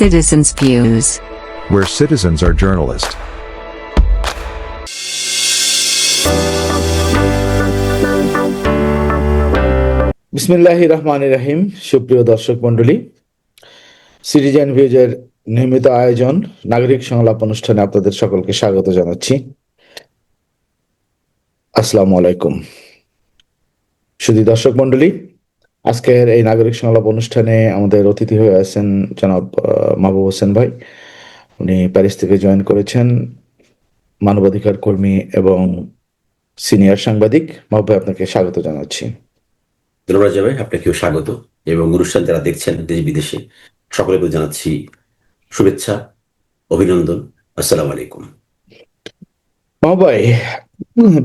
citizens' views. where citizens are journalists. বিসমিল্লাহ রহমান রাহিম সুপ্রিয় দর্শক মণ্ডলী সিটিজেন ভিউজের নিয়মিত আয়োজন নাগরিক সংলাপ অনুষ্ঠানে আপনাদের সকলকে স্বাগত জানাচ্ছি আসসালামু আলাইকুম শুধু দর্শক মণ্ডলী আজকের এই নাগরিক সংলাপ অনুষ্ঠানে আমাদের অতিথি হয়ে আছেন জনাব মাহবুব হোসেন ভাই। উনি প্যারিস থেকে জয়েন করেছেন। মানবাধিকার কর্মী এবং সিনিয়র সাংবাদিক। মাহবুব ভাই আপনাকে স্বাগত জানাচ্ছি। ধন্যবাদ যাবে আপনাকেও স্বাগত। এবং অনুষ্ঠান যারা দেখছেন দেশ বিদেশে সকলকে জানাচ্ছি শুভেচ্ছা অভিনন্দন। আসসালামু আলাইকুম। মহাবাই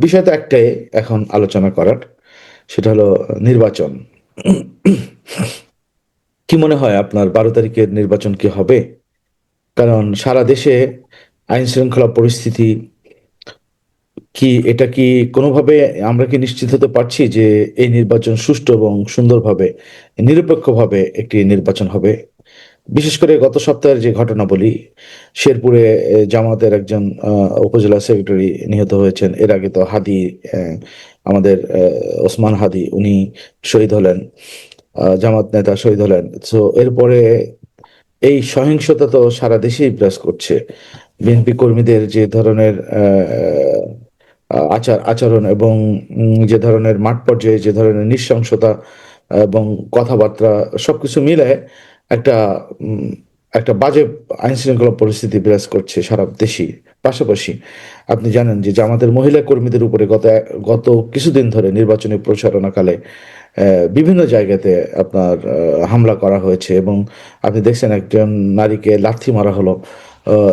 বিষয় তো একটাই এখন আলোচনা করার সেটা হলো নির্বাচন। কি মনে হয় আপনার বারো তারিখের নির্বাচন কি হবে? কারণ সারা দেশে আইন শৃঙ্খলা পরিস্থিতি কি, এটা কি কোনোভাবে আমরা কি নিশ্চিত হতে পারছি যে এই নির্বাচন সুষ্ঠু এবং সুন্দরভাবে, নিরপেক্ষভাবে একটি নির্বাচন হবে? বিশেষ করে গত সপ্তাহের যে ঘটনা বলি শেরপুরে জামাতের একজন উপজেলা সেক্রেটারি নিহত হয়েছেন। এর আগে তো হাদি আমাদের ওসমান হাদি, উনি শহীদ হলেন জামাত নেতা শহীদ হলেন। তো এরপরে এই সহিংসতা তো সারা দেশেই বিরাজ করছে। বিএনপি কর্মীদের যে ধরনের আচার, আচরণ এবং যে ধরনের মাঠ পর্যায়ে যে ধরনের নৃশংসতা এবং কথাবার্তা সবকিছু মিলে একটা একটা বাজে আইন শৃঙ্খলা পরিস্থিতি বিরাজ করছে সারা দেশই। পাশাপাশি আপনি জানেন যে জামাতের মহিলা কর্মীদের উপরে গত গত কিছুদিন ধরে নির্বাচনী প্রচারণাকালে বিভিন্ন জায়গাতে আপনার হামলা করা হয়েছে এবং আপনি দেখছেন একজন নারীকে লাথি মারা হলো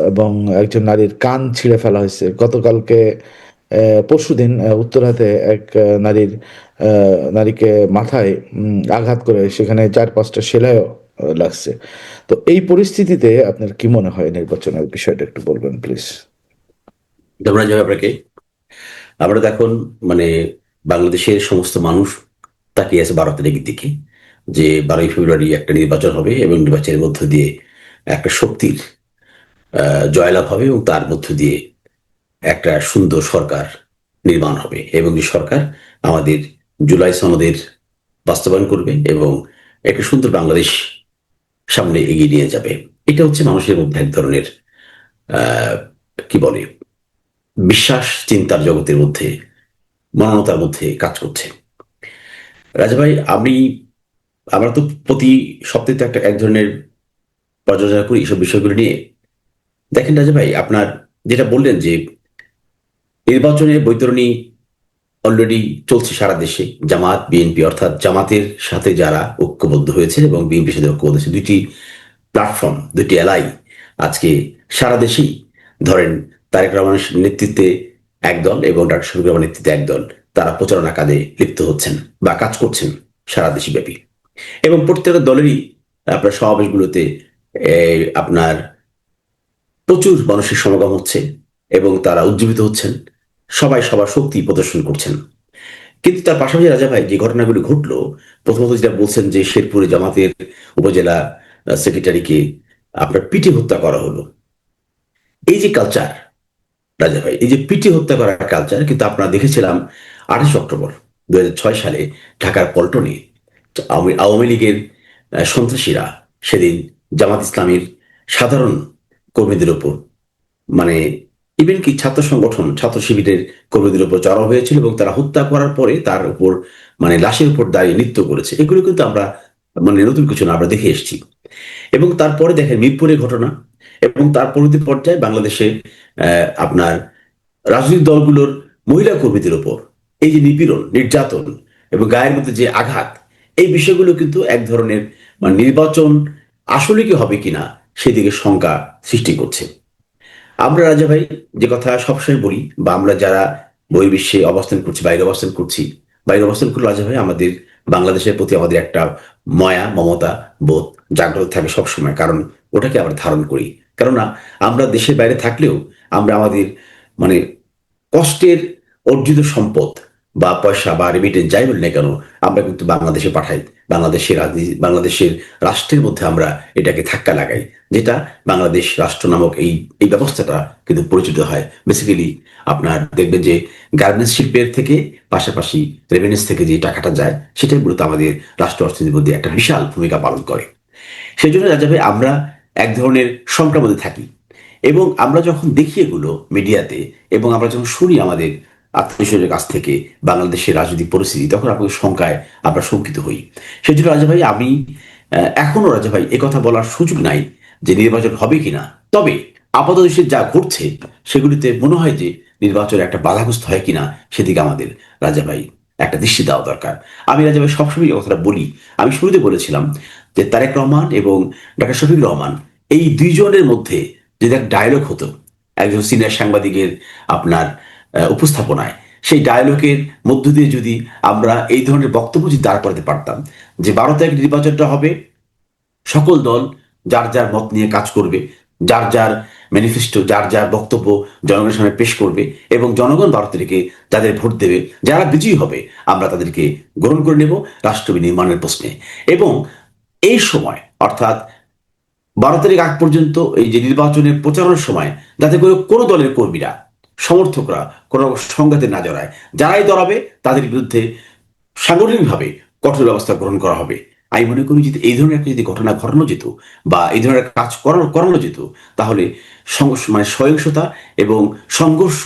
এবং একজন নারীর কান ছিঁড়ে ফেলা হয়েছে। গতকালকে পরশু দিন উত্তরাতে এক নারীর নারীকে মাথায় আঘাত করে সেখানে চার পাঁচটা সেলাইও লাগছে। তো এই পরিস্থিতিতে আপনার কি মনে হয় নির্বাচনের বিষয়টা একটু বলবেন প্লিজ ধন্যবাদ যাবে আপনাকে আমরা এখন মানে বাংলাদেশের সমস্ত মানুষ তাকিয়ে আছে বারো তারিখের দিকে যে বারোই ফেব্রুয়ারি একটা নির্বাচন হবে এবং নির্বাচনের মধ্য দিয়ে একটা শক্তির জয়লাভ হবে এবং তার মধ্য দিয়ে একটা সুন্দর সরকার নির্মাণ হবে এবং এই সরকার আমাদের জুলাই সনদের বাস্তবায়ন করবে এবং একটা সুন্দর বাংলাদেশ সামনে এগিয়ে নিয়ে যাবে। এটা হচ্ছে মানুষের মধ্যে এক ধরনের কি বলে, বিশ্বাস, চিন্তার জগতের মধ্যে, মানবতার মধ্যে কাজ করছে। রাজা ভাই, আমি, আমরা তো প্রতি সপ্তাহে তো একটা, এক ধরনের পর্যালোচনা করি এইসব বিষয়গুলো নিয়ে। দেখেন রাজা ভাই, আপনার যেটা বললেন যে নির্বাচনের বৈতরণী অলরেডি চলছে সারা দেশে। জামাত, বিএনপি অর্থাৎ জামাতের সাথে যারা ঐক্যবদ্ধ হয়েছে এবং বিএনপির সাথে ঐক্যবদ্ধ হয়েছে দুইটি প্ল্যাটফর্ম দুইটি এলাই আজকে সারা দেশেই। ধরেন তারেক রহমানের নেতৃত্বে একদল এবং ডাক্তার শফিকুর রহমানের নেতৃত্বে একদল। তারা প্রচারণা কাজে লিপ্ত হচ্ছেন বা কাজ করছেন সারা দেশব্যাপী। এবং প্রত্যেকটা দলেরই আপনার সমাবেশগুলোতে আপনার প্রচুর মানুষের সমাগম হচ্ছে এবং তারা উজ্জীবিত হচ্ছেন। সবাই সবার শক্তি প্রদর্শন করছেন। কিন্তু তার পাশাপাশি রাজা ভাই যে ঘটনাগুলি ঘটলো, প্রথমত যেটা বলছেন যে শেরপুরে জামাতের উপজেলা সেক্রেটারিকে আপনার পিটে হত্যা করা হলো। এই যে কালচার রাজা ভাই, এই যে পিটে হত্যা করার কালচার কিন্তু আপনারা দেখেছিলাম আঠাশ অক্টোবর দু হাজার ছয় সালে ঢাকার পল্টনে আওয়ামী লীগের সন্ত্রাসীরা সেদিন জামাত ইসলামের সাধারণ কর্মীদের উপর মানে ইভেন কি ছাত্র সংগঠন, ছাত্র শিবিরের কর্মীদের উপর চড়াও হয়েছিল এবং তারা হত্যা করার পরে তার উপর মানে লাশের উপর দাঁড়িয়ে নৃত্য করেছে। এগুলো কিন্তু আমরা মানে নতুন কিছু না, আমরা দেখে এসেছি। এবং তারপরে দেখেন মিরপুরের ঘটনা এবং তার পরবর্তী পর্যায়ে বাংলাদেশে আপনার রাজনৈতিক দলগুলোর মহিলা কর্মীদের উপর এই যে নিপীড়ন, নির্যাতন এবং গায়ের মধ্যে যে আঘাত, এই বিষয়গুলো কিন্তু এক ধরনের মানে নির্বাচন আসলে কি হবে কিনা, সেদিকে শঙ্কা সৃষ্টি করছে। আমরা রাজা ভাই যে কথা সবসময় বলি বা আমরা যারা বহির্বিশ্বে অবস্থান করছি, বাইরে অবস্থান করছি, বাইরে অবস্থান করলে রাজা ভাই আমাদের বাংলাদেশের প্রতি আমাদের একটা মায়া, মমতা বোধ জাগ্রত থাকে সবসময়। কারণ ওটাকে আমরা ধারণ করি। কেননা আমরা দেশের বাইরে থাকলেও আমরা আমাদের মানে কষ্টের অর্জিত সম্পদ বা পয়সা বা রেমিটেন্স যাই বলি না কেন, আমরা কিন্তু বাংলাদেশে পাঠাই। বাংলাদেশের বাংলাদেশের রাষ্ট্রের মধ্যে আমরা এটাকে ধাক্কা লাগাই, যেটা বাংলাদেশ রাষ্ট্র নামক এই এই ব্যবস্থাটা কিন্তু পরিচিত হয়। বেসিক্যালি আপনার দেখবেন যে গার্মেন্টস শিল্পের থেকে পাশাপাশি রেভিনিউস থেকে যে টাকাটা যায়, সেটাই মূলত আমাদের রাষ্ট্র অর্থনীতির মধ্যে একটা বিশাল ভূমিকা পালন করে। সেই জন্য ভাই, আমরা এক ধরনের সংকটের মধ্যে থাকি এবং আমরা যখন দেখি এগুলো মিডিয়াতে এবং আমরা যখন শুনি আমাদের আত্মীয়স্বজনের কাছ থেকে বাংলাদেশের রাজনৈতিক পরিস্থিতি, তখন আপনাদের শঙ্কায় আমরা শঙ্কিত হই। সেই জন্য রাজা ভাই, আমি এখনও রাজা ভাই কথা বলার সুযোগ নাই যে নির্বাচন হবে কিনা। তবে আপাত দেশে যা ঘটছে, সেগুলিতে মনে হয় যে নির্বাচন একটা বাধাগ্রস্ত হয় কিনা, সেদিকে আমাদের রাজা ভাই একটা দৃষ্টি দেওয়া দরকার। আমি রাজা ভাই সবসময় কথাটা বলি, আমি শুরুতে বলেছিলাম যে তারেক রহমান এবং ডাক্তার শফিক রহমান, এই দুইজনের মধ্যে যদি এক ডায়লগ হতো, একজন সিনিয়র সাংবাদিকের আপনার উপস্থাপনায়। সেই ডায়লগের মধ্য দিয়ে যদি আমরা এই ধরনের বক্তব্য যদি দাঁড় করাতে পারতাম যে বারো তারিখ নির্বাচনটা হবে, সকল দল যার যার মত নিয়ে কাজ করবে, যার যার ম্যানিফেস্টো যার যার বক্তব্য জনগণের সামনে পেশ করবে এবং জনগণ বারো তারিখে যাদের ভোট দেবে, যারা বিজয়ী হবে, আমরা তাদেরকে গ্রহণ করে নেব রাষ্ট্র নির্মাণের প্রশ্নে। এবং এই সময়, অর্থাৎ বারো তারিখ আগ পর্যন্ত এই যে নির্বাচনের প্রচারণের সময়, যাতে করে কোনো দলের কর্মীরা সমর্থকরা কোনো সংঘাতে না জড়ায়। যারাই দড়াবে তাদের বিরুদ্ধে সাংগঠনিকভাবে কঠোর ব্যবস্থা গ্রহণ করা হবে। আমি মনে করি যদি এই ধরনের একটা যদি ঘটনা ঘটানো যেত বা এই ধরনের কাজ করানো করানো যেত, তাহলে সংঘর্ষ মানে সহিংসতা এবং সংঘর্ষ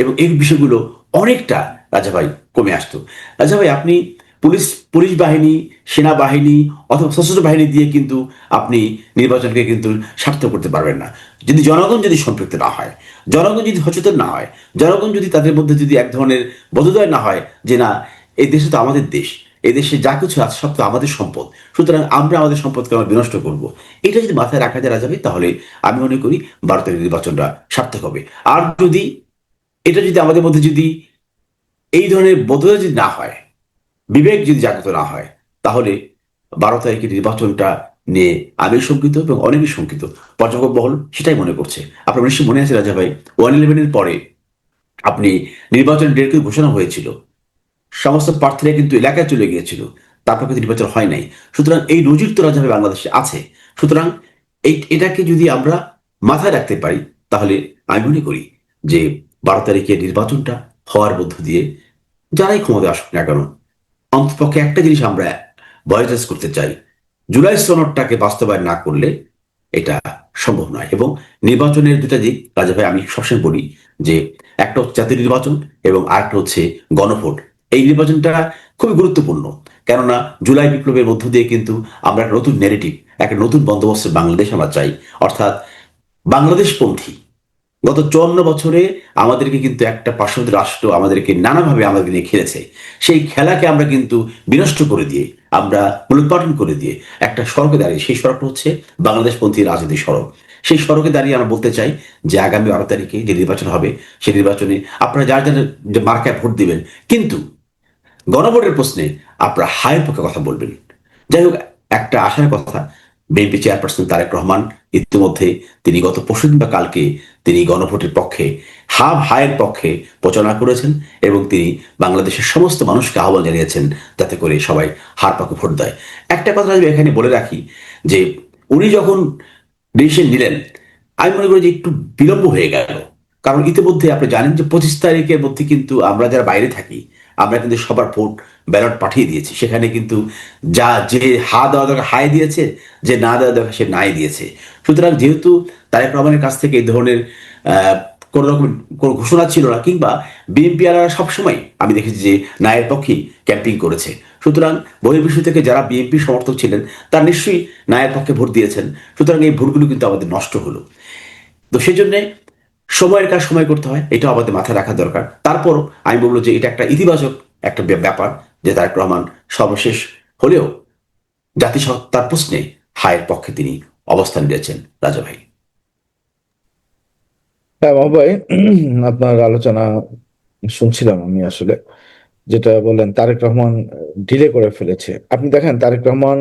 এবং এই বিষয়গুলো অনেকটা রাজা ভাই কমে আসতো। রাজা ভাই আপনি পুলিশ পুলিশ বাহিনী, সেনাবাহিনী অথবা সশস্ত্র বাহিনী দিয়ে কিন্তু আপনি নির্বাচনকে কিন্তু সার্থক করতে পারবেন না। যদি জনগণ যদি সম্পৃক্ত না হয় জনগণ যদি সচেতন না হয়, জনগণ যদি তাদের মধ্যে যদি এক ধরনের বোধোদয় না হয় যে না, এই দেশে তো আমাদের দেশ, এই দেশে যা কিছু আছে সব তো আমাদের সম্পদ, সুতরাং আমরা আমাদের সম্পদকে আমরা বিনষ্ট করব। এটা যদি মাথায় রাখা যায় যাবে তাহলে আমি মনে করি বারো তারিখ নির্বাচনটা সার্থক হবে। আর যদি, এটা যদি আমাদের মধ্যে যদি এই ধরনের বোধোদয় যদি না হয়, বিবেক যদি জাগ্রত না হয়, তাহলে বারো তারিখের নির্বাচনটা নিয়ে আমি শঙ্কিত এবং অনেকেই শঙ্কিত। পর্যটক বহল, সেটাই মনে করছে। আপনার নিশ্চয়ই মনে আছে, রাজা ভাই, ওয়ান ইলেভেনের পরে আপনি নির্বাচন ডেট ঘোষণা হয়েছিল। সমস্ত প্রার্থীরা কিন্তু এলাকায় চলে গিয়েছিল। তারপর কিন্তু নির্বাচন হয় নাই। সুতরাং এই নজির তো রাজা বাংলাদেশে আছে। সুতরাং এই, এটাকে যদি আমরা মাথায় রাখতে পারি, তাহলে আমি মনে করি যে বারো তারিখে নির্বাচনটা হওয়ার মধ্য দিয়ে যারাই ক্ষমতায় আসুক না কেন অন্তপক্ষে একটা জিনিস আমরা বয়জাস করতে চাই। জুলাই সনদটাকে বাস্তবায়ন না করলে এটা সম্ভব নয়। এবং নির্বাচনের দুটা দিক, রাজা ভাই, আমি সবসময় বলি যে একটা হচ্ছে জাতীয় নির্বাচন এবং আরেকটা হচ্ছে গণভোট। এই নির্বাচনটা খুবই গুরুত্বপূর্ণ। কেননা জুলাই বিপ্লবের মধ্য দিয়ে কিন্তু আমরা একটা নতুন নেগেটিভ একটা নতুন বন্দোবস্তের বাংলাদেশ আমরা চাই। অর্থাৎ বাংলাদেশপন্থী গত চুয়ান্ন বছরে আমাদেরকে কিন্তু একটা পার্শ্ববর্তী রাষ্ট্র আমাদেরকে নানাভাবে আমাদেরকে নিয়ে খেলেছে। সেই খেলাকে আমরা কিন্তু বিনষ্ট করে দিয়ে আমরা মূলোৎপাটন করে দিয়ে একটা সড়কে দাঁড়িয়ে, সেই সড়কটা হচ্ছে বাংলাদেশপন্থী রাজনীতি সড়ক। সেই সড়কে দাঁড়িয়ে আমরা বলতে চাই যে আগামী বারো তারিখে যে নির্বাচন হবে, সেই নির্বাচনে আপনারা যার যার যে মার্কায় ভোট দিবেন, কিন্তু গণভোটের প্রশ্নে আপনারা হায়ের পক্ষে কথা বলবেন। যাই হোক, একটা আশার কথা, বিএনপি চেয়ারপারসন তারেক রহমান ইতিমধ্যে তিনি গত পরশুদিন বা কালকে তিনি গণভোটের পক্ষে, হাব হায়ের পক্ষে প্রচারণা করেছেন এবং তিনি বাংলাদেশের সমস্ত মানুষকে আহ্বান জানিয়েছেন যাতে করে সবাই হার পাকে ভোট দেয়। একটা কথা আমি এখানে বলে রাখি যে উনি যখন ডিসিশন নিলেন, আমি মনে করি যে একটু বিলম্ব হয়ে গেল। কারণ ইতিমধ্যে আপনি জানেন যে পঁচিশ তারিখের মধ্যে কিন্তু আমরা যারা বাইরে থাকি, আমরা কিন্তু সবার ভোট ব্যালট পাঠিয়ে দিয়েছি। সেখানে কিন্তু যা যে হা দেওয়া দরকার হায় দিয়েছে, যে না দেওয়া দরকার সে নাই দিয়েছে। সুতরাং যেহেতু তারেক রহমানের কাছ থেকে এই ধরনের কোনো রকম, কোনো ঘোষণা ছিল না, কিংবা বিএনপি আলারা সবসময়, আমি দেখেছি যে নায়ের পক্ষেই ক্যাম্পিং করেছে। সুতরাং বহির্বিশ্ব থেকে যারা বিএনপি সমর্থক ছিলেন, তারা নিশ্চয়ই নায়ের পক্ষে ভোট দিয়েছেন। সুতরাং এই ভোটগুলো কিন্তু আমাদের নষ্ট হলো। তো সেই জন্যে সময়ের কাজ সময় করতে হয় এটা আমাদের মাথায় রাখা দরকার। তারপর আমি বলব যে এটা একটা ইতিবাচক একটা ব্যাপার যে তারেক রহমান সর্বশেষ হলেও জাতিসত্তার প্রশ্নে হায়ের পক্ষে তিনি অবস্থান নিয়েছেন, রাজা ভাই। হ্যাঁ মাহবুব ভাই, আপনার আলোচনা শুনছিলাম আমি আসলে, যেটা বললেন তারেক রহমান ডিলে করে ফেলেছে। আপনি দেখেন, তারেক রহমান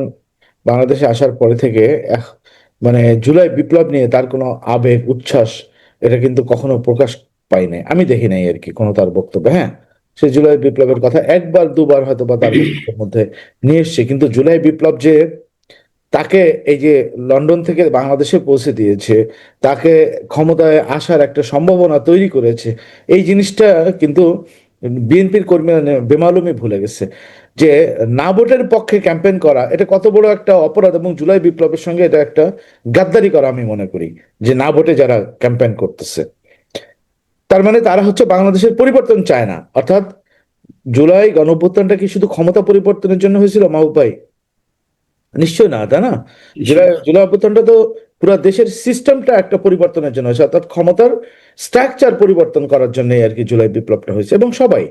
বাংলাদেশে আসার পরে থেকে মানে জুলাই বিপ্লব নিয়ে তার কোনো আবেগ, উচ্ছ্বাস, এটা কিন্তু কখনো প্রকাশ পাই নাই। আমি দেখি নাই আর কি, কোনো তার বক্তব্য হ্যাঁ? সে জুলাই বিপ্লবের কথা একবার, দুবার হয়তো বা তার মধ্যে নিয়ে এসছে, কিন্তু জুলাই বিপ্লব যে তাকে এই যে লন্ডন থেকে বাংলাদেশে পৌঁছে দিয়েছে, তাকে ক্ষমতায় আসার একটা সম্ভাবনা তৈরি করেছে, এই জিনিসটা কিন্তু বিএনপির কর্মীরা নে- বেমালুমই ভুলে গেছে। যে না ভোটের পক্ষে ক্যাম্পেইন করা, এটা কত বড় একটা অপরাধ এবং জুলাই বিপ্লবের সঙ্গে এটা একটা গাদ্দারি করা আমি মনে করি, যে না ভোটে যারা ক্যাম্পেইন করতেছে। তার মানে তারা হচ্ছে বাংলাদেশের পরিবর্তন চায় না। অর্থাৎ জুলাই গণঅভ্যুত্থানটা কি শুধু ক্ষমতা পরিবর্তনের জন্য হয়েছিল? মাহবুব ভাই নিশ্চয় না তাই না? জুলাই জুলাই অভ্যুত্থানটা তো পুরো দেশের সিস্টেমটা একটা পরিবর্তনের জন্য হয়েছে অর্থাৎ ক্ষমতার স্ট্রাকচার পরিবর্তন করার জন্য আর কি জুলাই বিপ্লবটা হয়েছে। এবং সবাই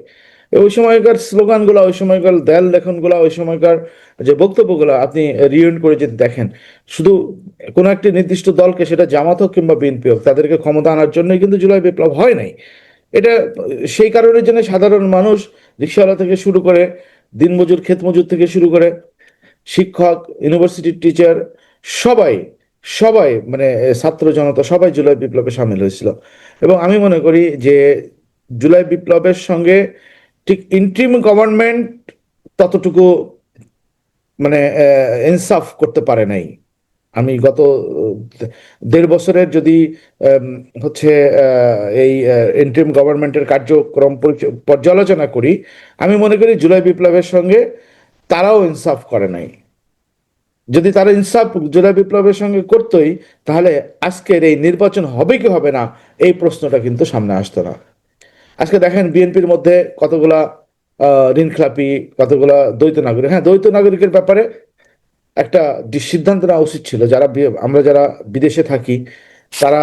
ওই সময়কার স্লোগানগুলো ওই সময়কার দেয়াল লেখনগুলো ওই সময়কার যে বক্তব্যগুলো আপনি রিউন্ড করে যদি দেখেন শুধু কোনো একটি নির্দিষ্ট দলকে সেটা জামাত হোক কিংবা বিএনপি হোক তাদেরকে ক্ষমতা আনার জন্যই কিন্তু জুলাই বিপ্লব হয় নাই। এটা সেই কারণের জন্য সাধারণ মানুষ রিক্সাওয়ালা থেকে শুরু করে দিনমজুর ক্ষেত মজুর থেকে শুরু করে শিক্ষক ইউনিভার্সিটির টিচার সবাই সবাই মানে ছাত্র জনতা, সবাই জুলাই বিপ্লবে সামিল হয়েছিল। এবং আমি মনে করি যে জুলাই বিপ্লবের সঙ্গে ঠিক ইন্ট্রিম গভর্নমেন্ট ততটুকু মানে ইনসাফ করতে পারে নাই। আমি গত দেড় বছরের যদি হচ্ছে এই ইন্ট্রিম গভর্নমেন্টের কার্যক্রম পর্যালোচনা করি, আমি মনে করি জুলাই বিপ্লবের সঙ্গে তারাও ইনসাফ করে নাই। যদি তারা ইনসাফ জুলাই বিপ্লবের সঙ্গে করতোই, তাহলে আজকের এই নির্বাচন হবে কি হবে না, এই প্রশ্নটা কিন্তু সামনে আসতো না। আজকে দেখেন বিএনপির মধ্যে কতগুলা ঋণখেলাপি, কতগুলা দ্বৈত নাগরিক। হ্যাঁ দ্বৈত নাগরিকের ব্যাপারে একটা সিদ্ধান্ত নেওয়া উচিত ছিল। যারা আমরা যারা বিদেশে থাকি, তারা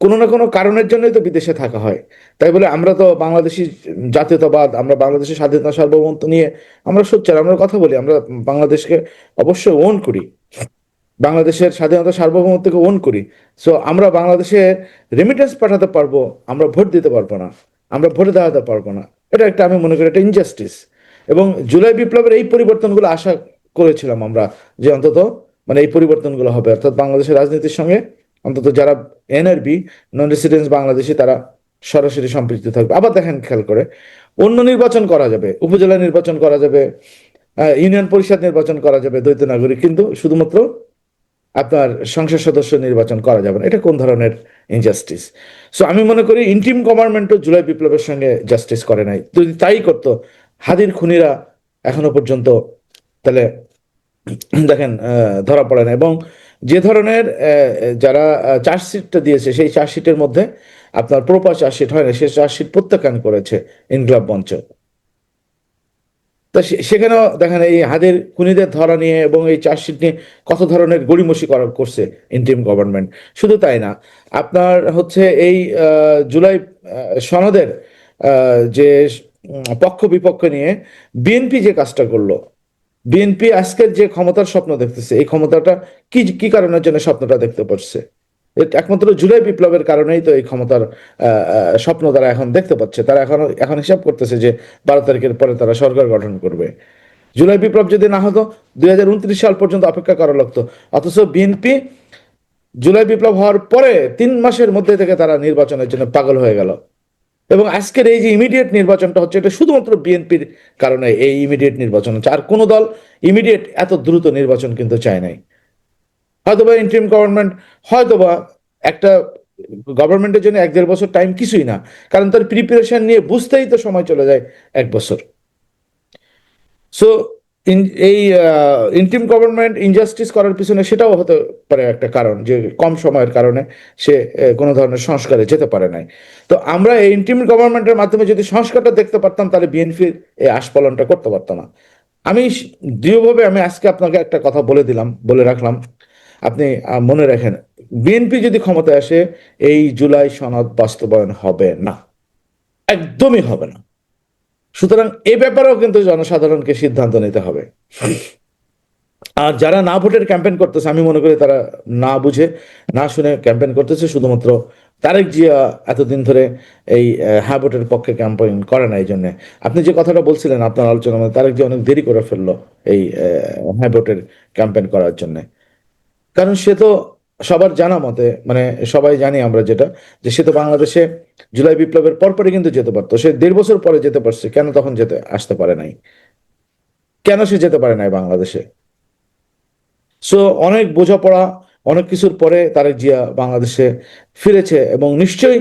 কোনো না কোনো কারণের জন্যই তো বিদেশে থাকা হয়। তাই বলে আমরা তো বাংলাদেশি জাতীয়তাবাদ, আমরা বাংলাদেশের স্বাধীনতা সার্বভৌমত্ব নিয়ে আমরা সোচ্চার, আমরা কথা বলি, আমরা বাংলাদেশকে অবশ্যই ওন করি। বাংলাদেশের স্বাধীনতা সার্বভৌমত্বকে ওন করি। সো আমরা বাংলাদেশে রেমিটেন্স পাঠাতে পারব, আমরা ভোট দিতে পারব না, আমরা ভোটে দাঁড়াতে পারব না। এটা একটা আমি মনে করি একটা ইনজাস্টিস এবং জুলাই বিপ্লবের এই পরিবর্তনগুলো আশা করেছিলাম আমরা যে অন্তত মানে এই পরিবর্তনগুলো হবে। অর্থাৎ বাংলাদেশের রাজনীতির সঙ্গে অন্তত যারা এনআরবি নন রেসিডেন্স বাংলাদেশি তারা সরাসরি সম্পৃক্ত থাকবে। আবার দেখেন খেয়াল করে, অন্য নির্বাচন করা যাবে, উপজেলা নির্বাচন করা যাবে ইউনিয়ন পরিষদ নির্বাচন করা যাবে দ্বৈত নাগরিক, কিন্তু শুধুমাত্র আপনার সংসদ সদস্য নির্বাচন করা যাবে না। এটা কোন ধরনের ইনজাস্টিস সো আমি মনে করি ইন্টিম গভর্নমেন্টও জুলাই বিপ্লবের সঙ্গে জাস্টিস করে নাই। যদি তাই করতো হাদির খুনিরা এখনও পর্যন্ত তাহলে, দেখেন ধরা পড়ে না। এবং যে ধরনের যারা চার্জশিটটা দিয়েছে, সেই চার্জশিটের মধ্যে আপনার প্রপার চার্জশিট হয় না সেই চার্জশিট প্রত্যাখ্যান করেছে ইনকলাব মঞ্চ। তা সে- সেখানেও দেখেন এই হাদের খুনিদের ধরা নিয়ে এবং এই চার্জশিট নিয়ে কত ধরনের গড়িমসি করা করছে ইন্টিম গভর্নমেন্ট। শুধু তাই না, আপনার হচ্ছে এই জুলাই সনদের যে পক্ষ বিপক্ষ নিয়ে বিএনপি যে কাজটা করল বিএনপি আজকের যে ক্ষমতার স্বপ্ন দেখতেছে, এই ক্ষমতাটা কি কি কারণের জন্য স্বপ্নটা দেখতে পাচ্ছে একমাত্র জুলাই বিপ্লবের কারণেই তো এই ক্ষমতার স্বপ্ন তারা এখন দেখতে পাচ্ছে। তারা এখন এখন হিসাব করতেছে যে বারো তারিখের পরে তারা সরকার গঠন করবে। জুলাই বিপ্লব যদি না হতো, দুই হাজার উনত্রিশ সাল পর্যন্ত অপেক্ষা করা লাগতো। অথচ বিএনপি জুলাই বিপ্লব হওয়ার পরে তিন মাসের মধ্যে থেকে তারা নির্বাচনের জন্য পাগল হয়ে গেল। এবং আজকের এই যে ইমিডিয়েট নির্বাচনটা হচ্ছে, এটা শুধুমাত্র বিএনপির কারণে এই ইমিডিয়েট নির্বাচন হচ্ছে। আর কোনো দল ইমিডিয়েট এত দ্রুত নির্বাচন কিন্তু চায় নাই। হয়তোবা ইন্টারিম গভর্নমেন্ট হয়তোবা একটা গভর্নমেন্টের জন্য এক দেড় বছর টাইম কিছুই না, কারণ তার প্রিপারেশন নিয়ে বুঝতেই তো সময় চলে যায় এক বছর। সো এই ইন্টিম গভর্নমেন্ট ইনজাস্টিস করার পিছনে সেটাও হতে পারে একটা কারণ যে কম সময়ের কারণে সে কোনো ধরনের সংস্কারে যেতে পারে নাই। তো আমরা এই ইন্টিম গভর্নমেন্টের মাধ্যমে যদি সংস্কারটা দেখতে পারতাম, তাহলে বিএনপির এই আস্ফলনটা করতে পারতাম না। আমি দৃঢ়ভাবে আমি আজকে আপনাকে একটা কথা বলে দিলাম, বলে রাখলাম। আপনি মনে রাখেন, বিএনপি যদি ক্ষমতায় আসে, এই জুলাই সনদ বাস্তবায়ন হবে না। একদমই হবে না। সুতরাং এ ব্যাপারেও কিন্তু জনসাধারণকে সিদ্ধান্ত নিতে হবে। আর যারা না ভোটের ক্যাম্পেন করতেছে, আমি মনে করি তারা না বুঝে, না শুনে ক্যাম্পেন করতেছে। শুধুমাত্র তারেক জিয়া এতদিন ধরে এই হ্যাঁ ভোটের পক্ষে ক্যাম্পেইন করে না এই জন্য আপনি যে কথাটা বলছিলেন আপনার আলোচনা মধ্যে তারেক জিয়া অনেক দেরি করে ফেলল এই হ্যাঁ ভোটের ক্যাম্পেন করার জন্য। কারণ সে তো সবার জানা মতে মানে সবাই জানি আমরা যেটা, যে সে তো বাংলাদেশে জুলাই বিপ্লবের পরপরই কিন্তু যেতে পারতো। সে দেড় বছর পরে যেতে পারছে, কেন তখন যেতে, আসতে পারে নাই? কেন সে যেতে পারে নাই বাংলাদেশে? সো অনেক বোঝাপড়া, অনেক কিছুর পরে তারেক জিয়া বাংলাদেশে ফিরেছে এবং নিশ্চয়ই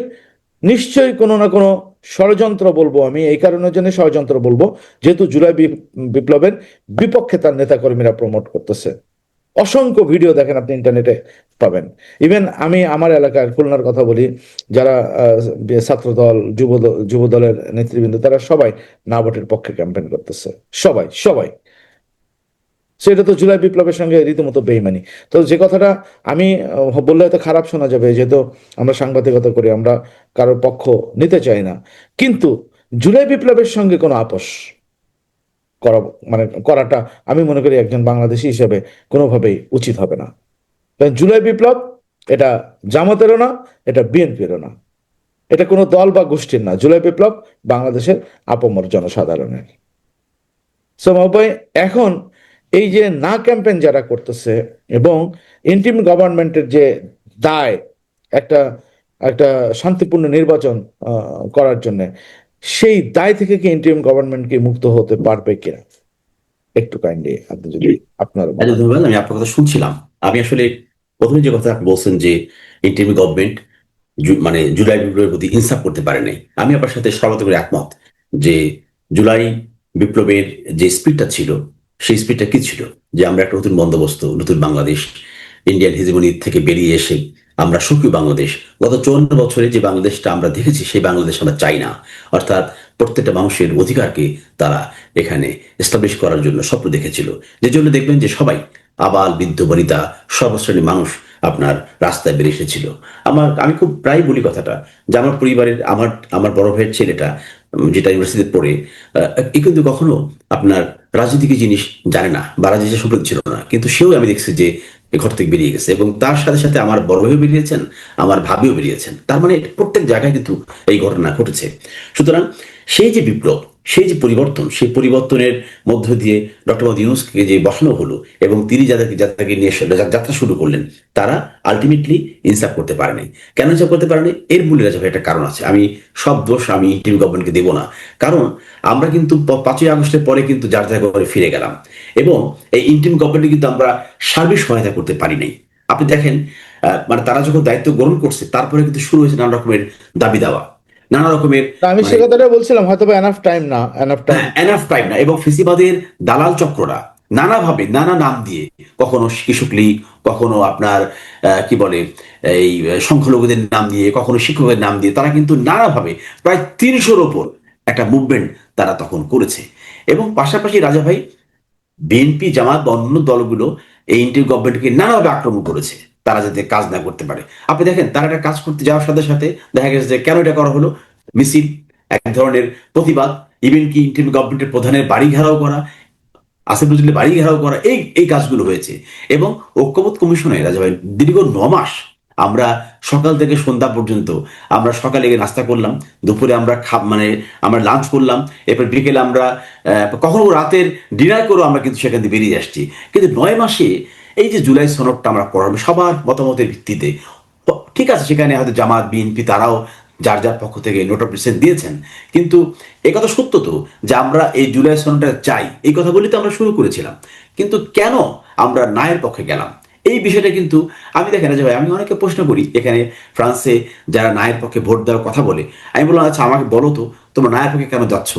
নিশ্চয়ই কোনো না কোনো ষড়যন্ত্র বলব আমি, এই কারণের জন্য ষড়যন্ত্র বলব, যেহেতু জুলাই বিপ্লবের বিপক্ষে তার নেতাকর্মীরা প্রমোট করতেছে। অসংখ্য ভিডিও দেখেন আপনি ইন্টারনেটে পাবেন। ইভেন আমি আমার এলাকার খুলনার কথা বলি, যারা ছাত্রদল, যুব যুব দলের নেতৃবৃন্দ, তারা সবাই না ভোটের পক্ষে ক্যাম্পেইন করতেছে। সবাই সবাই। সেটা তো জুলাই বিপ্লবের সঙ্গে রীতিমতো বেইমানি। তো যে কথাটা আমি বললে হয়তো খারাপ শোনা যাবে, যেহেতু আমরা সাংবাদিকতা করি, আমরা কারোর পক্ষ নিতে চাই না। কিন্তু জুলাই বিপ্লবের সঙ্গে কোনো আপোষ করা মানে করাটা আমি মনে করি একজন বাংলাদেশি হিসেবে কোনোভাবেই উচিত হবে না। জুলাই বিপ্লব এটা জামাতেরও না এটা বিএনপিরও না। এটা কোনো দল বা গোষ্ঠীর না। জুলাই বিপ্লব বাংলাদেশের আপমর জনসাধারণের। সো মহোদয় এখন এই যে না ক্যাম্পেইন যারা করতেছে এবং ইন্টিম গভর্নমেন্টের যে দায় একটা একটা শান্তিপূর্ণ নির্বাচন করার জন্য সেই দায় থেকে কি ইন্টিম গভর্নমেন্ট কি মুক্ত হতে পারবে কিনা? একটু কাইন্ডলি আপনি যদি আপনার ধন্যবাদ আমি আপনার কথা শুনছিলাম। আমি আসলে প্রথমে যে কথা বলছেন যে ইন্টারভিউ গভর্নমেন্ট মানে জুলাই বিপ্লবের প্রতি ইনসাফ করতে পারে নাই, আমি আপনার সাথে সর্বত করে একমত যে জুলাই বিপ্লবের যে স্পিডটা ছিল, সেই স্পিডটা কি ছিল? যে আমরা একটা নতুন বন্দোবস্ত, নতুন বাংলাদেশ, ইন্ডিয়ান হিজমনি থেকে বেরিয়ে এসে আমরা সুখী বাংলাদেশ। গত চুয়ান্ন বছরে যে বাংলাদেশটা আমরা দেখেছি, সেই বাংলাদেশ আমরা চাই না। অর্থাৎ প্রত্যেকটা মানুষের অধিকারকে তারা এখানে এস্টাবলিশ করার জন্য স্বপ্ন দেখেছিল। যে জন্য দেখবেন যে সবাই আবাল বৃদ্ধ বনিতা সর্বশ্রেণীর মানুষ আপনার রাস্তায় বেরিয়ে এসেছিল। আমার, আমি খুব প্রায় বলি কথাটা যে আমার পরিবারের আমার আমার বড় ভাইয়ের ছেলেটা যেটা ইউনিভার্সিটিতে পড়ে এ কিন্তু কখনো আপনার রাজনীতিকে জিনিস জানে না বা রাজনীতি সম্পর্কে ছিল না। কিন্তু সেও আমি দেখছি যে ঘর থেকে বেরিয়ে গেছে এবং তার সাথে সাথে আমার বড় ভাইও বেরিয়েছেন, আমার ভাবিও বেরিয়েছেন। তার মানে প্রত্যেক জায়গায় কিন্তু এই ঘটনা ঘটেছে। সুতরাং সেই যে বিপ্লব সেই যে পরিবর্তন, সেই পরিবর্তনের মধ্য দিয়ে ডক্টর মোহাম্মদ ইউনুসকে যে বসানো হলো এবং তিনি যাদেরকে যাত্রাকে নিয়ে যাত্রা শুরু করলেন, তারা আলটিমেটলি ইনসাফ করতে পারেনি কেন ইনসাফ করতে পারেনি এর মূলে রাজা একটা কারণ আছে। আমি সব দোষ আমি টিম গভর্নমেন্টকে দেবো না। কারণ আমরা কিন্তু পাঁচই আগস্টের পরে কিন্তু যার জায়গা করে ফিরে গেলাম এবং এই ইন্টিম গভর্নমেন্টে কিন্তু আমরা সার্বিক সহায়তা করতে পারি নাই। আপনি দেখেন মানে তারা যখন দায়িত্ব গ্রহণ করছে, তারপরে কিন্তু শুরু হয়েছে নানা রকমের দাবি দাওয়া নানা রকমের আমি সে মানে- কথাটা বলছিলাম হয়তো এনাফ টাইম না এনাফ টাইম এনাফ টাইম না। এবং ফেসিবাদের দালাল চক্ররা নানাভাবে নানা নাম দিয়ে কখনো কৃষক লীগ কখনো আপনার কি বলে এই সংখ্যালঘুদের নাম দিয়ে কখনো শিক্ষকের নাম দিয়ে তারা কিন্তু নানাভাবে প্রায় তিনশোর ওপর একটা মুভমেন্ট তারা তখন করেছে। এবং পাশাপাশি রাজা ভাই বিএনপি জামাত বা অন্য দলগুলো এই ইন্টার গভর্নমেন্টকে নানাভাবে আক্রমণ করেছে। তারা যাতে কাজ না করতে পারে। আপনি দেখেন, তারা একটা কাজ করতে যাওয়ার সাথে সাথে দেখা গেছে যে কেন এটা করা হলো? মিছিল, এক ধরনের প্রতিবাদ ইভেন কি ইন্টার গভর্নমেন্টের প্রধানের বাড়ি ঘেরাও করা, আসিফ বাড়ি ঘেরাও করা, এই এই কাজগুলো হয়েছে। এবং ঐক্যবোধ কমিশনে রাজা ভাই দীর্ঘ ন মাস আমরা সকাল থেকে সন্ধ্যা পর্যন্ত আমরা সকালে গিয়ে নাস্তা করলাম, দুপুরে আমরা খা মানে আমরা লাঞ্চ করলাম, এরপর বিকেলে আমরা কখনো রাতের ডিনার করেও আমরা কিন্তু সেখান থেকে বেরিয়ে আসছি। কিন্তু নয় মাসে এই যে জুলাই সনদটা আমরা করাবো সবার মতামতের ভিত্তিতে। ঠিক আছে, সেখানে হয়তো জামাত, বিএনপি তারাও যার যার পক্ষ থেকে নোট অফ ডিসেন্ট দিয়েছেন। কিন্তু এ কথা সত্য তো যে আমরা এই জুলাই সনটা চাই। এই কথাগুলি তো আমরা শুরু করেছিলাম। কিন্তু কেন আমরা নায়ের পক্ষে গেলাম? এই বিষয়টা কিন্তু আমি দেখেন যে ভাই, আমি অনেকে প্রশ্ন করি। এখানে ফ্রান্সে যারা নায়ের পক্ষে ভোট দেওয়ার কথা বলে, আমি বললাম আচ্ছা আমাকে বলো তো, তোমরা নায়ের পক্ষে কেন যাচ্ছ?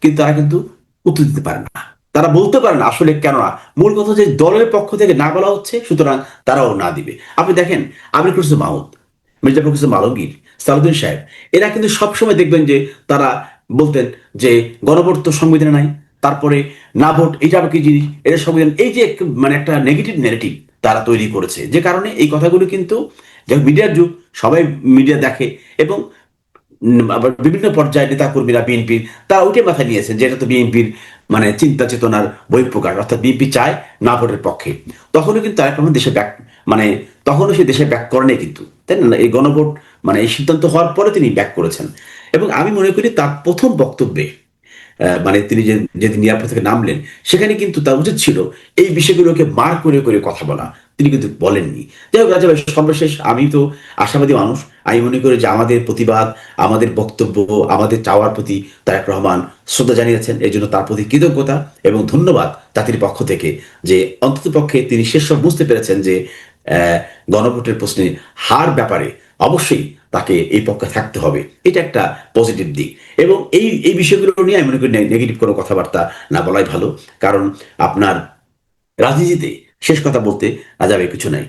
কিন্তু তারা কিন্তু উত্তর দিতে পারে না। তারা বলতে পারে না আসলে কেন না মূল কথা যে দলের পক্ষ থেকে না বলা হচ্ছে, সুতরাং তারাও না দিবে। আপনি দেখেন, আমির খুরসু মাহমুদ, মির্জা ফখরুল আলমগীর সালুদ্দিন সাহেব, এরা কিন্তু সবসময় দেখবেন যে তারা বলতেন যে গণভোট তো সংবিধানে নাই, তারপরে না ভোট এটা কি জিনিস? এটা সংবিধান, এই যে মানে একটা নেগেটিভ নেগেটিভ তারা তৈরি করেছে, যে কারণে এই কথাগুলো কিন্তু যখন মিডিয়ার যুগ, সবাই মিডিয়া দেখে এবং বিভিন্ন পর্যায়ে নেতা কর্মীরা বিএনপির, তারা উঠে মাথায় নিয়েছেন যে এটা তো বিএনপির মানে চিন্তা চেতনার বহিঃপ্রকাশ অর্থাৎ বিএনপি চায় না ভোটের পক্ষে। তখনও কিন্তু আরেক কোনো দেশে ব্যাক মানে তখনও সে দেশে ব্যাক করেনি কিন্তু, তাই না? এই গণভোট মানে এই সিদ্ধান্ত হওয়ার পরে তিনি ব্যাক করেছেন। এবং আমি মনে করি তার প্রথম বক্তব্যে মানে তিনি যে যেদিন নিরাপদ থেকে নামলেন, সেখানে কিন্তু তার উচিত ছিল এই বিষয়গুলোকে মার করে করে কথা বলা। তিনি কিন্তু বলেননি। যাই হোক রাজা ভাই সর্বশেষ, আমি তো আশাবাদী মানুষ। আমি মনে করি যে আমাদের প্রতিবাদ, আমাদের বক্তব্য, আমাদের চাওয়ার প্রতি তারেক রহমান শ্রদ্ধা জানিয়েছেন। এই জন্য তার প্রতি কৃতজ্ঞতা এবং ধন্যবাদ জাতির পক্ষ থেকে যে অন্তত পক্ষে তিনি শেষ সব বুঝতে পেরেছেন যে গণভোটের প্রশ্নে হার ব্যাপারে অবশ্যই তাকে এই পক্ষে থাকতে হবে। এটা একটা পজিটিভ দিক। এবং এই এই বিষয়গুলো নিয়ে আমি মনে করি নেগেটিভ কোনো কথাবার্তা না বলাই ভালো। কারণ আপনার রাজনীতিতে শেষ কথা বলতে না যাবে কিছু নাই।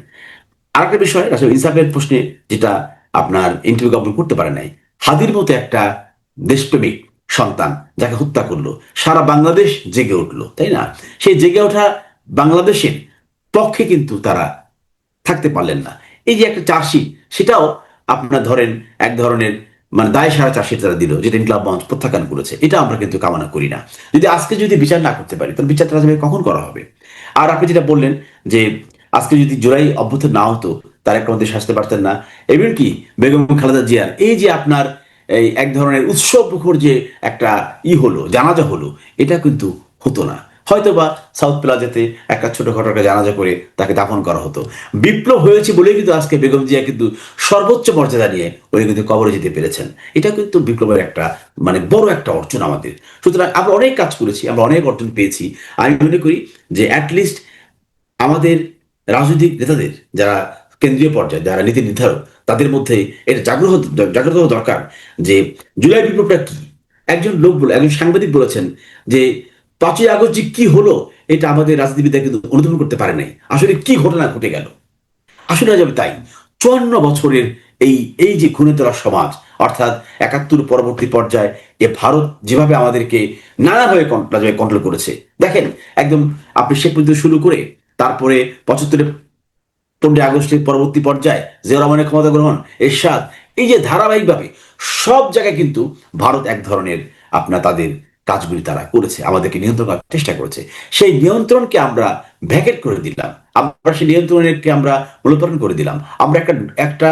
আরেকটা বিষয়, রাজা ইনসাফের প্রশ্নে যেটা আপনার ইন্টারভিউ গভর্নমেন্ট করতে পারে নাই। হাদির মতো একটা দেশপ্রেমিক সন্তান যাকে হত্যা করল, সারা বাংলাদেশ জেগে উঠল, তাই না? সেই জেগে ওঠা বাংলাদেশের পক্ষে কিন্তু তারা থাকতে পারলেন না। এই যে একটা চাষি সেটাও আপনার ধরেন এক ধরনের মানে দায় সারা চার্জশিট তারা দিল, যেটা ইনকলাব মঞ্চ প্রত্যাখ্যান করেছে। এটা আমরা কিন্তু কামনা করি না। যদি আজকে যদি বিচার না করতে পারি, তাহলে বিচারটা রাজাভাই কখন করা হবে? আর আপনি যেটা বললেন যে আজকে যদি জুলাই অভ্যুত্থান না হতো, তার একটা মধ্যে আসতে পারতেন না। এবং কি? বেগম খালেদা জিয়ার এই যে আপনার এই এক ধরনের উৎসব মুখর যে একটা ই হলো, জানাজা হলো, এটা কিন্তু হতো না। হয়তো বা সাউথ প্লাজাতে একটা ছোটখাটো একটা জানাজা করে তাকে দাফন করা হতো। বিপ্লব হয়েছে বলেই কিন্তু আজকে বেগম জিয়া কিন্তু সর্বোচ্চ মর্যাদা নিয়ে উনি কিন্তু কবরে যেতে পেরেছেন। এটা কিন্তু বিপ্লবের একটা মানে বড় একটা অর্জন আমাদের। সুতরাং আমরা অনেক কাজ করেছি, আমরা অনেক অর্জন পেয়েছি। আমি মনে করি যে অ্যাটলিস্ট আমাদের রাজনৈতিক নেতাদের, যারা কেন্দ্রীয় পর্যায়ে, যারা নীতি নির্ধারক, তাদের মধ্যে এটা জাগ্রহ জাগ্রত হওয়া দরকার যে জুলাই বিপ্লবটা কি? একজন লোক বলে, একজন সাংবাদিক বলেছেন যে পাঁচই আগস্ট যে কি হলো, এটা আমাদের রাজনীতিবিদরা কিন্তু অনুধাবন করতে পারে নাই। আসলে কি ঘটনা ঘটে গেল? আসলে যাবে তাই, চুয়ান্ন বছরের এই এই যে তোলা সমাজ, অর্থাৎ একাত্তর পরবর্তী পর্যায়ে এ ভারত যেভাবে আমাদেরকে নানাভাবে কন্ট্রোল করেছে। দেখেন, একদম আপনি শেখ মুজিব শুরু করে, তারপরে পঁচাত্তরে পনেরোই আগস্টের পরবর্তী পর্যায়ে জিয়া রহমানের ক্ষমতা গ্রহণ, এরশাদ, এই যে ধারাবাহিকভাবে সব জায়গায় কিন্তু ভারত এক ধরনের আপনার তাদের কাজগুলি তারা করেছে, আমাদেরকে নিয়ন্ত্রণ করার চেষ্টা করেছে। সেই নিয়ন্ত্রণকে আমরা ভ্যাকেট করে দিলাম। আমরা সেই নিয়ন্ত্রণকে আমরা মূল্যপালন করে দিলাম। আমরা একটা একটা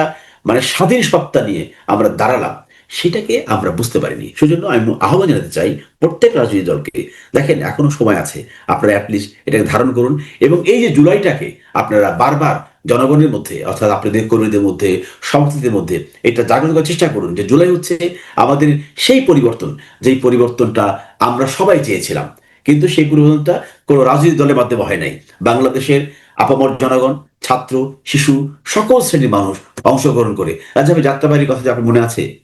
মানে স্বাধীন সত্তা নিয়ে আমরা দাঁড়ালাম। সেটাকে আমরা বুঝতে পারিনি। সেজন্য আমি আহ্বান জানাতে চাই প্রত্যেক রাজনৈতিক দলকে, দেখেন এখনও সময় আছে, আপনারা অ্যাটলিস্ট এটাকে ধারণ করুন এবং এই যে জুলাইটাকে আপনারা বারবার জনগণের মধ্যে, অর্থাৎ আপনাদের কর্মীদের মধ্যে, সমর্থকদের মধ্যে এটা জাগ্রত করার চেষ্টা করুন যে জুলাই হচ্ছে আমাদের সেই পরিবর্তন, যেই পরিবর্তনটা আমরা সবাই চেয়েছিলাম। কিন্তু সেই পরিবর্তনটা কোনো রাজনৈতিক দলের মাধ্যমে হয় নাই। বাংলাদেশের আপামর জনগণ, ছাত্র, শিশু, সকল শ্রেণির মানুষ অংশগ্রহণ করে। রাজাভাই যাত্রাবাড়ির কথা যে আপনার মনে আছে?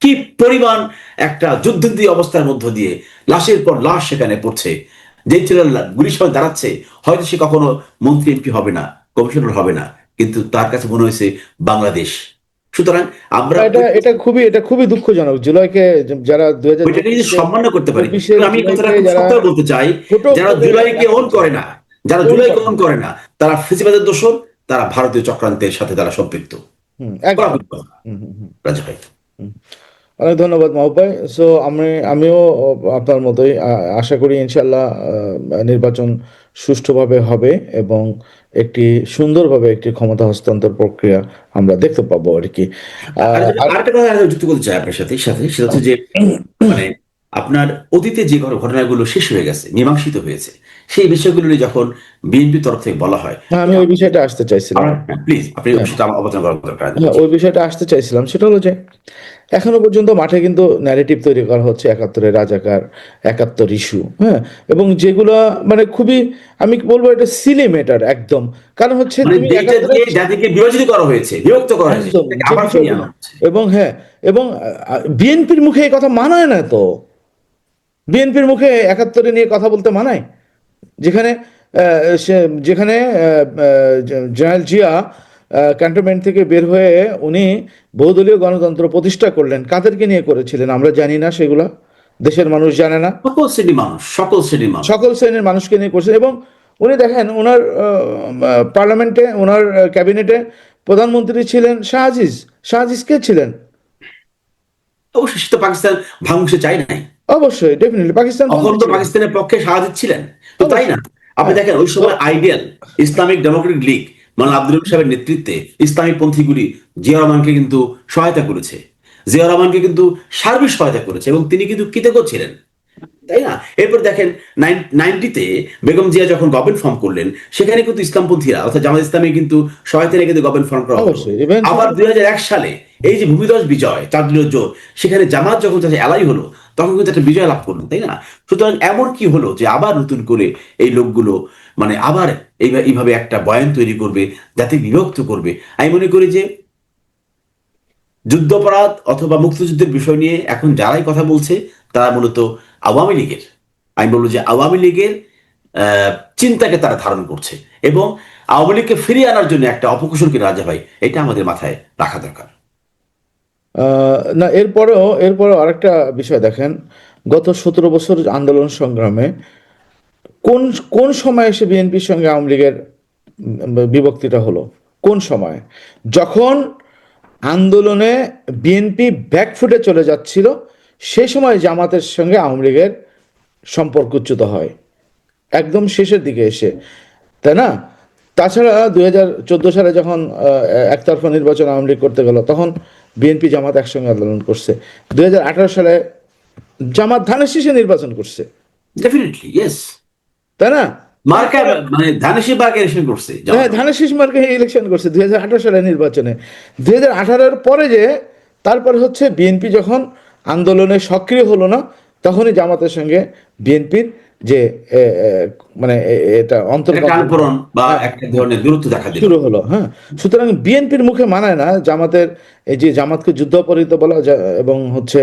কি পরিমাণ একটা যুদ্ধী অবস্থার মধ্য দিয়ে লাশের পর লাশ সেখানে পড়ছে? যে ছেলে গুলির সময় দাঁড়াচ্ছে, হয়তো সে কখনো মন্ত্রী এমপি হবে না। কমিশনার হবে না কিন্তু তার কাছে মনে হয়েছে বাংলাদেশ। সুতরাং আমরা এটা এটা খুবই এটা খুবই দুঃখজনক। জুলাইকে যারা দুই হাজার সম্মান করতে পারি। আমি কথাটা বলতে চাই যারা জুলাইকে অন করে না যারা জুলাই গ্রহণ করে না তারা ফেসিবাদের দোষর তারা ভারতীয় চক্রান্তের সাথে তারা সম্পৃক্ত। রাজা ভাই। অনেক ধন্যবাদ মাহবুব সো আমি আমিও আপনার মতোই আশা করি ইনশাল্লাহ নির্বাচন সুষ্ঠুভাবে হবে এবং একটি সুন্দরভাবে একটি ক্ষমতা হস্তান্তর প্রক্রিয়া আমরা দেখতে পাবো আর কি। আরেকটা কথা যুক্ত করতে চাই আপনার সাথে সাথে সেটা হচ্ছে যে মানে আপনার অতীতে যে ঘটনা- ঘটনাগুলো শেষ হয়ে গেছে মীমাংসিত হয়েছে সেই বিষয়গুলো নিয়ে যখন বিএনপি তরফ থেকে বলা হয় হ্যাঁ, আমি ওই বিষয়টা আসতে চাইছিলাম। প্লিজ আপনি সেটা আমার অবদান করা দরকার। হ্যাঁ ওই বিষয়টা আসতে চাইছিলাম সেটা হলো যে এখনও পর্যন্ত মাঠে কিন্তু ন্যারেটিভ তৈরি করা হচ্ছে একাত্তরের রাজাকার একাত্তর ইস্যু হ্যাঁ? এবং যেগুলো মানে খুবই আমি বলব এটা সিলি ম্যাটার একদম। কারণ হচ্ছে মানে হচ্ছে। এবং হ্যাঁ এবং বিএনপির মুখে এই কথা মানায় না তো। বিএনপির মুখে একাত্তরে নিয়ে কথা বলতে মানায়? যেখানে যেখানে জেনারেল জিয়া ক্যান্টনমেন্ট থেকে বের হয়ে উনি বহুদলীয় গণতন্ত্র প্রতিষ্ঠা করলেন। কাদেরকে নিয়ে করেছিলেন আমরা জানি না সেগুলা। দেশের মানুষ জানে না। সকল শ্রেণির মানুষ সকল শ্রেণির মানুষ। সকল শ্রেণির মানুষকে নিয়ে করছেন এবং উনি দেখেন ওনার পার্লামেন্টে ওনার ক্যাবিনেটে প্রধানমন্ত্রী ছিলেন শাহজিজ শাহজিজ কে ছিলেন? অবশ্যই তো পাকিস্তান ভাঙছে চাই নাই। অবশ্যই ডেফিনেটলি পাকিস্তান তো পাকিস্তানের পক্ষে সাহায্য ছিলেন। তো তাই না? আপনি দেখেন ওই সময় আইডিয়াল ইসলামিক ডেমোক্রেটিক লীগ মানে আব্দুল সাহেবের নেতৃত্বে ইসলামিক পন্থীগুলি জিয়া রহমানকে কিন্তু সহায়তা করেছে। জিয়া রহমানকে কিন্তু সার্বিক সহায়তা করেছে এবং তিনি কিন্তু কৃতজ্ঞ ছিলেন। তাই না? এরপর দেখেন নাইনটিতে বেগম জিয়া যখন গভর্নমেন্ট ফর্ম করলেন সেখানে কিন্তু ইসলামপন্থীরা অর্থাৎ জামাত ইসলামী কিন্তু সহায়তা নিয়ে কিন্তু গভর্নমেন্ট ফর্ম করা আবার দুই হাজার এক সালে এই যে ভূমিদস বিজয় চার দিনের জোর সেখানে জামাত যখন তাদের এলাই হলো তখন কিন্তু একটা বিজয় লাভ করল তাই না? সুতরাং এমন কি হলো যে আবার নতুন করে এই লোকগুলো মানে আবার এইভাবে একটা বয়ান তৈরি করবে যাতে বিভক্ত করবে। আমি মনে করি যে যুদ্ধাপরাধ অথবা মুক্তিযুদ্ধের বিষয় নিয়ে এখন যারাই কথা বলছে, তারা মূলত আওয়ামী লীগের। আমি বলব যে আওয়ামী লীগের চিন্তাকে তারা ধারণ করছে এবং আওয়ামী লীগকে ফিরিয়ে আনার জন্য একটা অপকুশল কি রাজা ভাই, এটা আমাদের মাথায় রাখা দরকার। না, এরপরেও এরপরেও আরেকটা বিষয় দেখেন। গত সতেরো বছর আন্দোলন সংগ্রামে কোন কোন সময় এসে বিএনপির সঙ্গে আওয়ামী লীগের বিভক্তিটা হলো? কোন সময়? যখন আন্দোলনে বিএনপি ব্যাকফুটে চলে যাচ্ছিল, সে সময় জামাতের সঙ্গে আওয়ামী লীগের সম্পর্ক উচ্যুত হয়। একদম শেষের দিকে এসে। তাই না? তাছাড়া দুই হাজার চোদ্দ সালে যখন একতরফা নির্বাচন আওয়ামী লীগ করতে গেল, তখন বিএনপি জামাত একসঙ্গে আন্দোলন করছে। দুই হাজার আঠারো সালে জামাত ধানের শীষে নির্বাচন করছে। ডেফিনেটলি ইয়েস তাই না? মার্কা মানে ধানেশি করছে হ্যাঁ মার্কে ইলেকশন করছে দুই হাজার আঠারো সালে নির্বাচনে। দুই হাজার পরে যে তারপরে হচ্ছে বিএনপি যখন আন্দোলনে সক্রিয় হলো না তখনই জামাতের সঙ্গে বিএনপির যে মানে এটা বা একটা ধরনের দূরত্ব দেখা শুরু হলো হ্যাঁ। সুতরাং বিএনপির মুখে মানায় না জামাতের এই যে জামাতকে যুদ্ধাপরিত বলা এবং হচ্ছে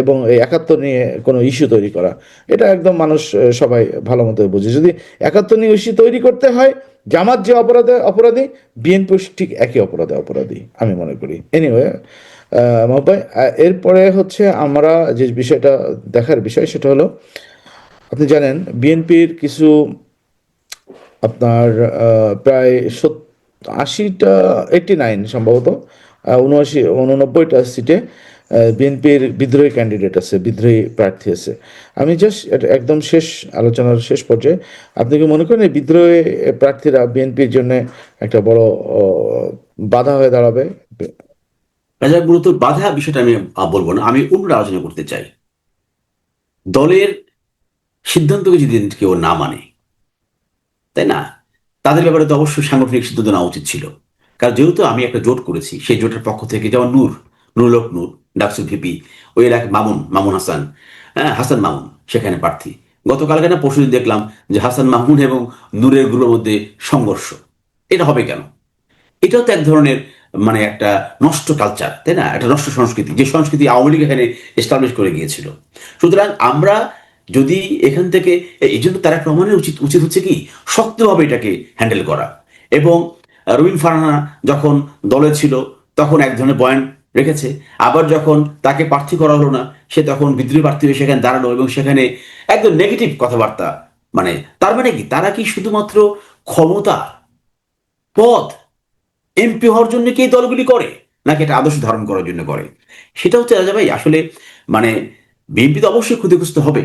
এবং এই একাত্তর নিয়ে কোনো ইস্যু তৈরি করা। এটা একদম মানুষ সবাই ভালো মতো বুঝে। যদি একাত্তর নিয়ে ইস্যু তৈরি করতে হয় জামাত যে অপরাধে অপরাধী বিএনপি ঠিক একই অপরাধে অপরাধী আমি মনে করি। এনিওয়ে মহবাই এরপরে হচ্ছে আমরা যে বিষয়টা দেখার বিষয় সেটা হলো আপনি জানেন, বিএনপির কিছু আপনার প্রায় সত- আশিটা এইটি নাইন সম্ভবত উনআশি, উননব্বইটা সিটে বিএনপির বিদ্রোহী ক্যান্ডিডেট আছে, বিদ্রোহী প্রার্থী আছে। আমি জাস্ট একদম শেষ আলোচনার শেষ পর্যায়ে, আপনি কি মনে করেন বিদ্রোহী প্রার্থীরা বিএনপির জন্য একটা বড় বাধা হয়ে দাঁড়াবে? রাজা মূলত বাধা বিষয়টা আমি বলব না, আমি অন্য আলোচনা করতে চাই। দলের সিদ্ধান্তকে যদি কেউ না মানে তাই না? তাদের ব্যাপারে তো অবশ্যই সাংগঠনিক সিদ্ধান্ত নেওয়া উচিত ছিল। কারণ যেহেতু আমি একটা জোট করেছি, সেই জোটের পক্ষ থেকে যেমন নূর নুরুলক নূর ডাকসু ভিপি, ওই এলাকায় মামুন মামুন হাসান হ্যাঁ হাসান মামুন, সেখানে প্রার্থী। গতকালকে না পরশুদিন দেখলাম যে হাসান মামুন এবং নূরেরগুলোর মধ্যে সংঘর্ষ। এটা হবে কেন? এটাও তো এক ধরনের মানে একটা নষ্ট কালচার তাই না? একটা নষ্ট সংস্কৃতি, যে সংস্কৃতি আওয়ামী লীগ এখানে এস্টাবলিশ করে গিয়েছিল। সুতরাং আমরা যদি এখান থেকে এই জন্য তারা প্রমাণের উচিত উচিত হচ্ছে কি? শক্তভাবে এটাকে হ্যান্ডেল করা। এবং রবিন ফারহানা যখন দলে ছিল, তখন এক ধরনের পয়েন্ট রেখেছে। আবার যখন তাকে প্রার্থী করা হলো না, সে তখন বিদ্রোহী প্রার্থী হয়ে সেখানে দাঁড়াল এবং সেখানে একদম নেগেটিভ কথাবার্তা মানে তার মানে কি? তারা কি শুধুমাত্র ক্ষমতা, পদ এমপি হওয়ার জন্য কি এই দলগুলি করে? নাকি এটা আদর্শ ধারণ করার জন্য করে? সেটা হচ্ছে রাজা ভাই আসলে মানে বিএনপি তো অবশ্যই ক্ষতিগ্রস্ত হবে।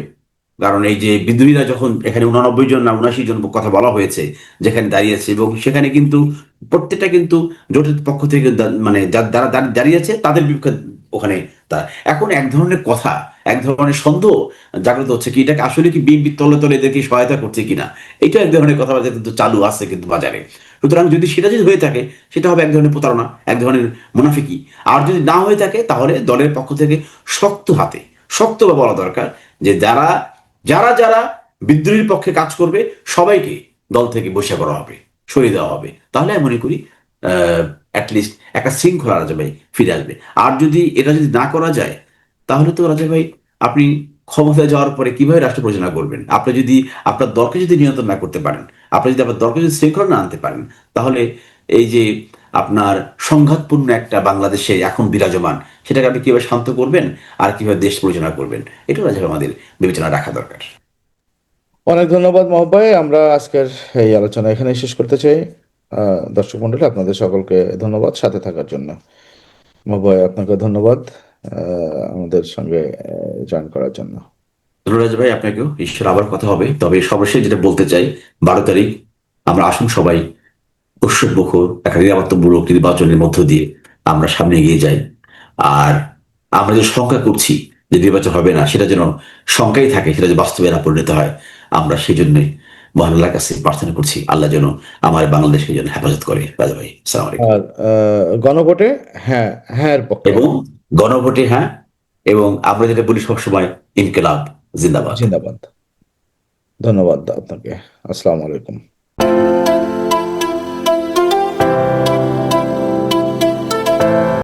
কারণ এই যে বিদ্রোহীরা যখন এখানে উনানব্বই জন না উনাশি জন কথা বলা হয়েছে, যেখানে দাঁড়িয়েছে এবং সেখানে কিন্তু প্রত্যেকটা কিন্তু জোটের পক্ষ থেকে মানে যা- যারা দাঁড়িয়েছে তাদের বিপক্ষে ওখানে তা, এখন এক ধরনের কথা, এক ধরনের সন্দেহ জাগ্রত হচ্ছে কি, এটাকে আসলে কি বিএনপি তলে তলে এদেরকে সহায়তা করছে কিনা এটা এক ধরনের কথাবার্তা কিন্তু চালু আছে কিন্তু বাজারে। সুতরাং যদি সেটা যদি হয়ে থাকে, সেটা হবে এক ধরনের প্রতারণা, এক ধরনের মুনাফিকি। আর যদি না হয়ে থাকে, তাহলে দলের পক্ষ থেকে শক্ত হাতে শক্তভাবে বলা দরকার যে যারা যারা যারা বিদ্রোহীর পক্ষে কাজ করবে, সবাইকে দল থেকে বসে করা হবে, সরিয়ে দেওয়া হবে। তাহলে আমি মনে করি অ্যাটলিস্ট একটা শৃঙ্খলা রাজা ভাই ফিরে আসবে। আর যদি এটা যদি না করা যায়, তাহলে তো রাজা ভাই আপনি ক্ষমতায় যাওয়ার পরে কীভাবে রাষ্ট্র পরিচালনা করবেন? আপনি যদি, আপনার দলকে যদি নিয়ন্ত্রণ না করতে পারেন, আপনি যদি আপনার দলকে যদি শৃঙ্খলা না আনতে পারেন, তাহলে এই যে আপনার সংঘাতপূর্ণ একটা বাংলাদেশে এখন বিরাজমান সেটাকে আপনি কীভাবে শান্ত করবেন আর কীভাবে দেশ পরিচালনা করবেন এটাও রাজা আমাদের বিবেচনা রাখা দরকার। অনেক ধন্যবাদ মহবাই আমরা আজকের এই আলোচনা এখানে শেষ করতে চাই। দর্শক মন্ডলী আপনাদের সকলকে ধন্যবাদ সাথে থাকার জন্য। মহবাই আপনাকে ধন্যবাদ আমাদের সঙ্গে জয়েন করার জন্য। ধন্যবাদ ভাই আপনাকেও। ঈশ্বর আবার কথা হবে। তবে সর্বশেষ যেটা বলতে চাই বারো তারিখ আমরা আসুন সবাই। উৎসবমুখর একটা নিরাপত্তামূলক নির্বাচনের মধ্য দিয়ে আমরা সামনে এগিয়ে যাই। আর আমরা যে শঙ্কা করছি যে নির্বাচন হবে না সেটা যেন শঙ্কাই থাকে সেটা যে বাস্তবে না পরিণত হয় আমরা সেই মহান আল্লাহর কাছে প্রার্থনা করছি আল্লাহ যেন আমার বাংলাদেশকে যেন হেফাজত করে। রাজা ভাই গণভোটে হ্যাঁ হ্যাঁ এবং গণভোটে হ্যাঁ এবং আমরা যেটা বলি সবসময় ইনকেলাব জিন্দাবাদ। জিন্দাবাদ। ধন্যবাদ আপনাকে। আসসালামু আলাইকুম।